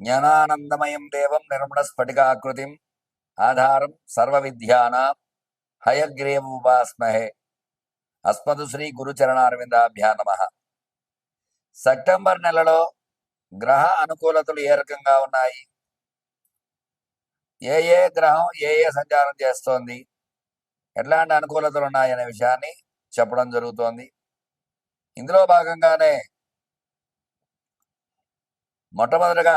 జ్ఞానానందమయం దేవం నిర్మణ స్ఫటికాకృతిం ఆధారం సర్వ విద్యానాం హయగ్రీవముపాస్మహే అస్మదు శ్రీ గురుచరణారవిందాభ్యా నమ. సెప్టెంబర్ నెలలో గ్రహ అనుకూలతలు ఏ రకంగా ఉన్నాయి? ఏ ఏ గ్రహం ఏ ఏ సంచారం చేస్తోంది? ఎట్లాంటి అనుకూలతలు ఉన్నాయనే విషయాన్ని చెప్పడం జరుగుతోంది. ఇందులో భాగంగానే మొట్టమొదటగా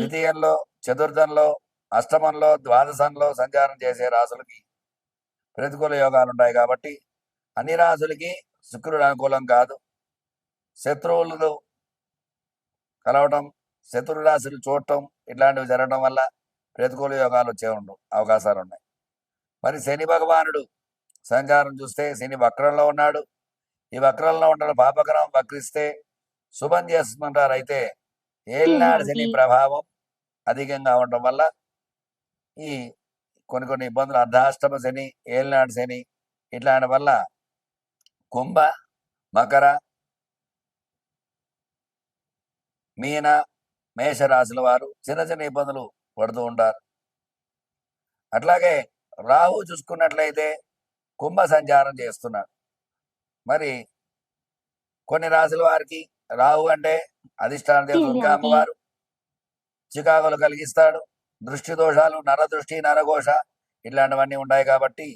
ద్వితీయంలో చతుర్థంలో అష్టమంలో ద్వాదశంలో సంచారం చేసే రాసులకి ప్రతికూల యోగాలు ఉంటాయి కాబట్టి అన్ని రాసులకి శుక్రుడు అనుకూలం కాదు. శత్రువులు కలవటం శత్రు రాశులు చూడటం ఇట్లాంటివి జరగడం వల్ల ప్రతికూల యోగాలు వచ్చే ఉండు అవకాశాలు ఉన్నాయి మరి శని భగవానుడు సంచారం చూస్తే శని వక్రంలో ఉన్నాడు. ఈ వక్రంలో ఉండడం పాపగ్రహం వక్రిస్తే శుభం చేస్తుంటారు అయితే ఏలినాడు శని? ప్రభావం అధికంగా ఉండడం వల్ల ఈ కొన్ని కొన్ని ఇబ్బందులు అర్ధాష్టమ శని ఏలినాడు శని ఇట్లాంటి వల్ల కుంభ మకర మీన మేషరాశుల వారు చిన్న చిన్న ఇబ్బందులు పడుతూ ఉంటారు అట్లాగే రాహు చూసుకున్నట్లయితే కుంభ సంచారం చేస్తున్నాడు మరి కొన్ని రాశుల వారికి రాహు అంటే అధిష్టాన ఏంటి? అమ్మవారు చికాకులు కలిగిస్తాడు. దృష్టి దోషాలు నరదృష్టి నరఘోష ఇట్లాంటివన్నీ ఉంటాయి కాబట్టి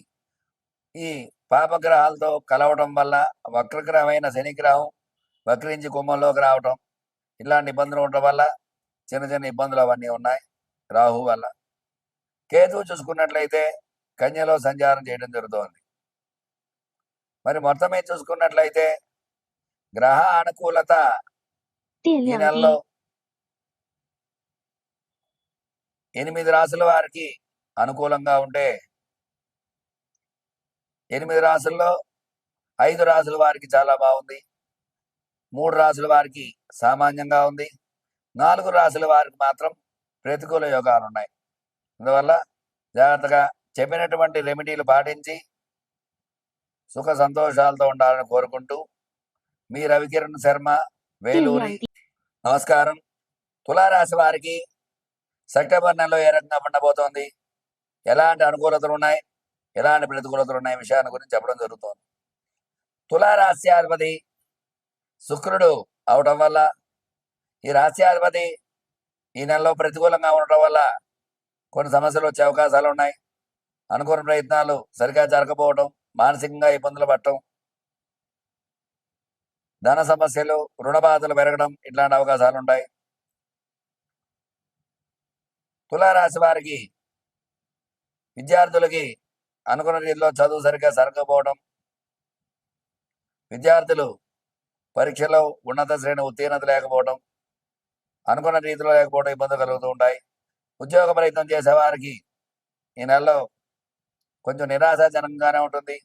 ఈ పాపగ్రహాలతో కలవడం వల్ల వక్రగ్రహమైన శనిగ్రహం వక్రించి కుంభంలోకి రావటం ఇలాంటి ఇబ్బందులు ఉండడం వల్ల చిన్న చిన్న ఇబ్బందులు అవన్నీ ఉన్నాయి రాహు వల్ల. కేతువు చూసుకున్నట్లయితే కన్యలో సంచారం చేయడం జరుగుతోంది. మరి మొత్తం మీద చూసుకున్నట్లయితే గ్రహ అనుకూలత ఈ నెలలో ఎనిమిది రాసుల వారికి అనుకూలంగా ఉంటే ఎనిమిది రాసుల్లో ఐదు రాసుల వారికి చాలా బాగుంది. మూడు రాసుల వారికి సామాన్యంగా ఉంది. నాలుగు రాసుల వారికి మాత్రం ప్రతికూల యోగాలు ఉన్నాయి అందువల్ల జాగ్రత్తగా చెప్పినటువంటి రెమెడీలు పాటించి సుఖ సంతోషాలతో ఉండాలని కోరుకుంటూ మీ రవికిరణ్ శర్మ వేలూరి నమస్కారం. తులారాశి వారికి సెప్టెంబర్ నెలలో ఏ రకంగా ఉండబోతోంది? ఎలాంటి అనుకూలతలు ఉన్నాయి? ఎలాంటి ప్రతికూలతలు ఉన్నాయి? విషయాన్ని గురించి చెప్పడం జరుగుతోంది. తులారాశ్యాధిపతి శుక్రుడు అవడం వల్ల ఈ రాశ్యాధిపతి ఈ నెలలో ప్రతికూలంగా ఉండటం వల్ల కొన్ని సమస్యలు వచ్చే అవకాశాలు ఉన్నాయి. అనుకున్న ప్రయత్నాలు సరిగా జరగకపోవడం మానసికంగా ఇబ్బందులు పడటం ధన సమస్యలు రుణ బాధలు పెరగడం ఇట్లాంటి అవకాశాలు ఉంటాయి తులారాశి వారికి విద్యార్థులకి అనుకున్న రీతిలో చదువు సరిగ్గా సరగకపోవడం విద్యార్థులు పరీక్షలో ఉన్నత శ్రేణి ఉత్తీర్ణత లేకపోవడం అనుకున్న రీతిలో లేకపోవడం ఇబ్బందులు కలుగుతూ ఉంటాయి. ఉద్యోగ ప్రయత్నం చేసే వారికి ఈ నెలలో కొంచెం నిరాశాజనకంగానే ఉంటుంది.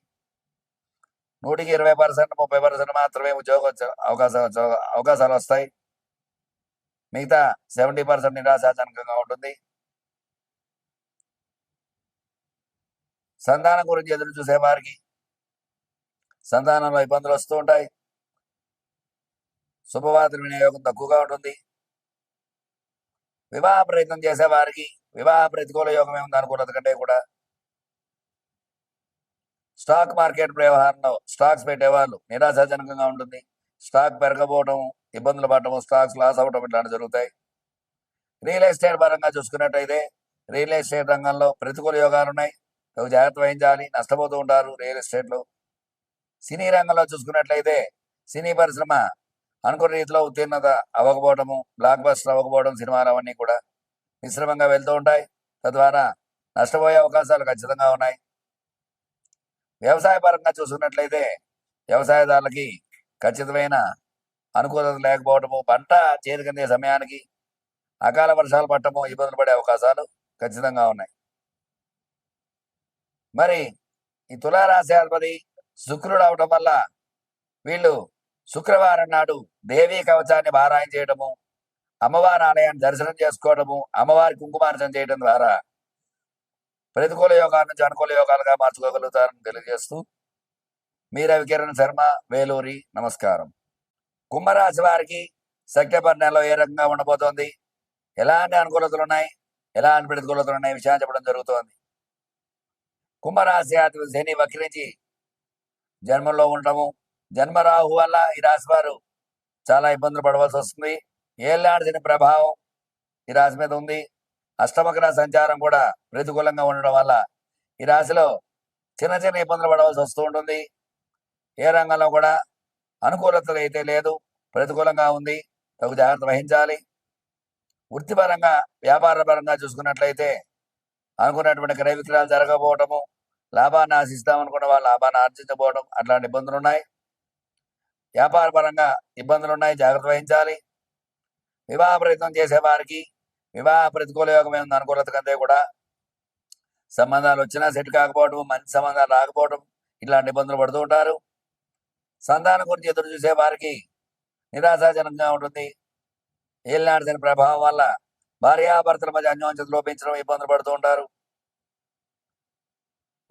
నూటికి ఇరవై పర్సెంట్ ముప్పై పర్సెంట్ మాత్రమే ఉద్యోగ అవకాశాలు అవకాశాలు వస్తాయి. మిగతా సెవెంటీ పర్సెంట్ నిరాశాజనకంగా ఉంటుంది. సంతానం గురించి ఎదురు చూసే వారికి సంతానంలో ఇబ్బందులు వస్తూ ఉంటాయి. శుభవార్తల వినియోగం తక్కువగా ఉంటుంది. వివాహ ప్రయత్నం చేసే వారికి వివాహ ప్రతికూల యోగమే ఉంది అనుకున్నది కంటే కూడా స్టాక్ మార్కెట్ వ్యవహారంలో స్టాక్స్ పెట్టేవాళ్ళు నిరాశాజనకంగా ఉంటుంది. స్టాక్ పెరగకపోవడం ఇబ్బందులు పడటం స్టాక్స్ లాస్ అవ్వడం ఇట్లాంటివి జరుగుతాయి. రియల్ ఎస్టేట్ పరంగా చూసుకున్నట్టయితే రియల్ ఎస్టేట్ రంగంలో ప్రతికూల యోగాలు ఉన్నాయి. తగు జాగ్రత్త వహించాలి నష్టపోతూ ఉంటారు రియల్ ఎస్టేట్లో. సినీ రంగంలో చూసుకున్నట్లయితే సినీ పరిశ్రమ అనుకున్న రీతిలో ఉత్తీర్ణత అవ్వకపోవడము బ్లాక్ బస్టర్ అవ్వకపోవడం సినిమాలు అవన్నీ కూడా మిశ్రమంగా వెళ్తూ ఉంటాయి. తద్వారా నష్టపోయే అవకాశాలు ఖచ్చితంగా ఉన్నాయి. వ్యవసాయ పరంగా చూసుకున్నట్లయితే వ్యవసాయదారులకి ఖచ్చితమైన అనుకూలత లేకపోవటము పంట చేతికందే సమయానికి అకాల వర్షాలు పట్టము ఇబ్బందులు పడే అవకాశాలు ఖచ్చితంగా ఉన్నాయి. మరి ఈ తులారాశి అధిపతి శుక్రుడు అవటం వల్ల వీళ్ళు శుక్రవారం నాడు దేవీ కవచాన్ని పారాయణ చేయడము అమ్మవారి ఆలయాన్ని దర్శనం చేసుకోవడము అమ్మవారి కుంకుమార్చన చేయడం ద్వారా ప్రతికూల యోగాన్ని నుంచి అనుకూల యోగాలుగా మార్చుకోగలుగుతారని తెలియజేస్తూ మీ రవికిరణ్ శర్మ వేలూరి నమస్కారం. కుంభరాశి వారికి సెప్టెంబర్ నెలలో ఏ రకంగా ఉండబోతోంది? ఎలాంటి అనుకూలతలు ఉన్నాయి? ఎలాంటి ప్రతికూలతలు ఉన్నాయి? విషయాన్ని చెప్పడం జరుగుతోంది. కుంభరాశి అధిపతి శని వక్రించి జన్మలో ఉండటము జన్మరాహు వల్ల ఈ రాశి వారు చాలా ఇబ్బందులు పడవలసి వస్తుంది. ఏలాంటి శని ప్రభావం ఈ రాశి మీద ఉంది. అష్టమగ్రహ సంచారం కూడా ప్రతికూలంగా ఉండడం వల్ల ఈ రాశిలో చిన్న చిన్న ఇబ్బందులు పడవలసి వస్తూ ఉంటుంది. ఏ రంగంలో కూడా అనుకూలత అయితే లేదు. ప్రతికూలంగా ఉంది. తగు జాగ్రత్త వహించాలి. వృత్తిపరంగా వ్యాపార పరంగా చూసుకున్నట్లయితే అనుకున్నటువంటి క్రయ విక్రయాలు జరగకపోవటము లాభాన్ని ఆశిస్తామనుకున్న వాళ్ళు లాభాన్ని ఆర్జించకపోవడం అట్లాంటి ఇబ్బందులు ఉన్నాయి. వ్యాపార పరంగా ఇబ్బందులు ఉన్నాయి. జాగ్రత్త వహించాలి. వివాహ ప్రయత్నం చేసే వారికి వివాహ ప్రతికూల యోగం అనుకూలత కంటే కూడా సంబంధాలు వచ్చినా సెట్ కాకపోవడం మంచి సంబంధాలు రాకపోవడం ఇట్లాంటి ఇబ్బందులు పడుతూ ఉంటారు. సంతానం గురించి ఎదురు చూసే వారికి నిరాశాజనకంగా ఉంటుంది. ఏలినాడు ప్రభావం వల్ల భార్యాభర్తల మధ్య అన్యోన్యత లోపించడం ఇబ్బందులు పడుతూ ఉంటారు.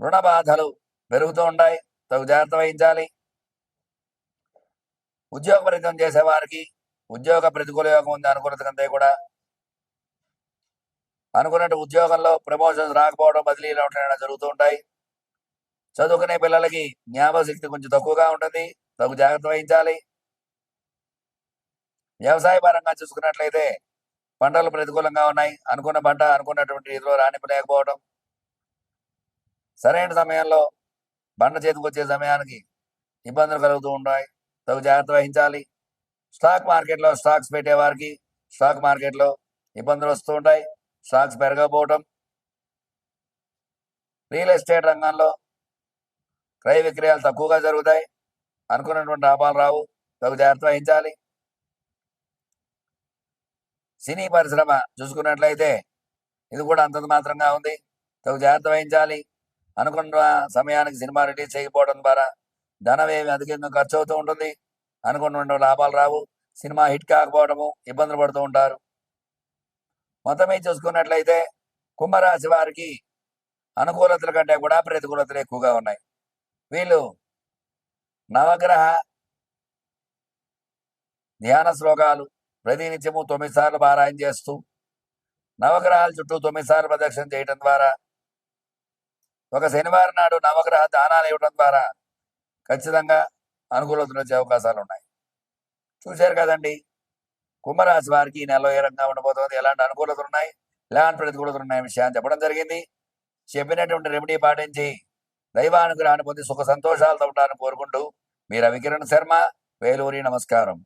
రుణ బాధలు పెరుగుతూ ఉంటాయి. తగు జాగ్రత్త వహించాలి. ఉద్యోగ ప్రయత్నం చేసేవారికి ఉద్యోగ ప్రతికూల యోగం ఉంది అనుకూలత కంటే కూడా అనుకున్నట్టు ఉద్యోగంలో ప్రమోషన్స్ రాకపోవడం బదిలీలు ఉండడం జరుగుతూ ఉంటాయి. చదువుకునే పిల్లలకి జ్ఞాపశక్తి కొంచెం తక్కువగా ఉంటుంది. తగు జాగ్రత్త వహించాలి. వ్యవసాయ పరంగా చూసుకున్నట్లయితే పంటలు ప్రతికూలంగా ఉన్నాయి. అనుకున్న పంట అనుకున్నటువంటి ఇదిలో రాణింపు లేకపోవడం సరైన సమయంలో పంట చేతికి వచ్చే సమయానికి ఇబ్బందులు కలుగుతూ ఉంటాయి. తగు జాగ్రత్త వహించాలి. స్టాక్ మార్కెట్లో స్టాక్స్ పెట్టే వారికి స్టాక్ మార్కెట్లో ఇబ్బందులు వస్తూ ఉంటాయి. స్టాక్స్ పెరగకపోవడం రియల్ ఎస్టేట్ రంగంలో క్రయ విక్రయాలు తక్కువగా జరుగుతాయి. అనుకున్నటువంటి లాభాలు రావు. తగు జాగ్రత్త వహించాలి. సినీ పరిశ్రమ చూసుకున్నట్లయితే ఇది కూడా అంతంత మాత్రంగా ఉంది. తగు జాగ్రత్త వహించాలి. అనుకున్న సమయానికి సినిమా రిలీజ్ చేయకపోవడం ద్వారా ధనవేమి అధికంగా ఖర్చు అవుతూ ఉంటుంది. అనుకున్న లాభాలు రావు. సినిమా హిట్ కాకపోవడము ఇబ్బందులు పడుతూ ఉంటారు. మతమే చూసుకున్నట్లయితే కుంభరాశి వారికి అనుకూలతల కంటే కూడా ప్రతికూలతలు ఎక్కువగా ఉన్నాయి. వీళ్ళు నవగ్రహ ధ్యాన శ్లోకాలు ప్రతినిత్యము తొమ్మిది సార్లు పారాయణ చేస్తూ నవగ్రహాల చుట్టూ తొమ్మిది సార్లు ప్రదక్షిణ చేయటం ద్వారా ఒక శనివారం నాడు నవగ్రహ దానాలు ఇవ్వడం ద్వారా ఖచ్చితంగా అనుకూలతలు వచ్చే అవకాశాలు ఉన్నాయి. చూశారు కదండి కుంభరాశి వారికి ఈ నెలలో ఏ రకంగా ఉండబోతోంది? ఎలాంటి అనుకూలతలు ఉన్నాయి? ఎలాంటి ప్రతికూలతలు ఉన్నాయి? విషయాన్ని చెప్పడం జరిగింది. చెప్పినటువంటి రెమెడీ పాటించి దైవానుగ్రహాన్ని పొంది సుఖ సంతోషాలతో ఉంటారని కోరుకుంటూ మీ రవికిరణ్ శర్మ వేలూరి నమస్కారం.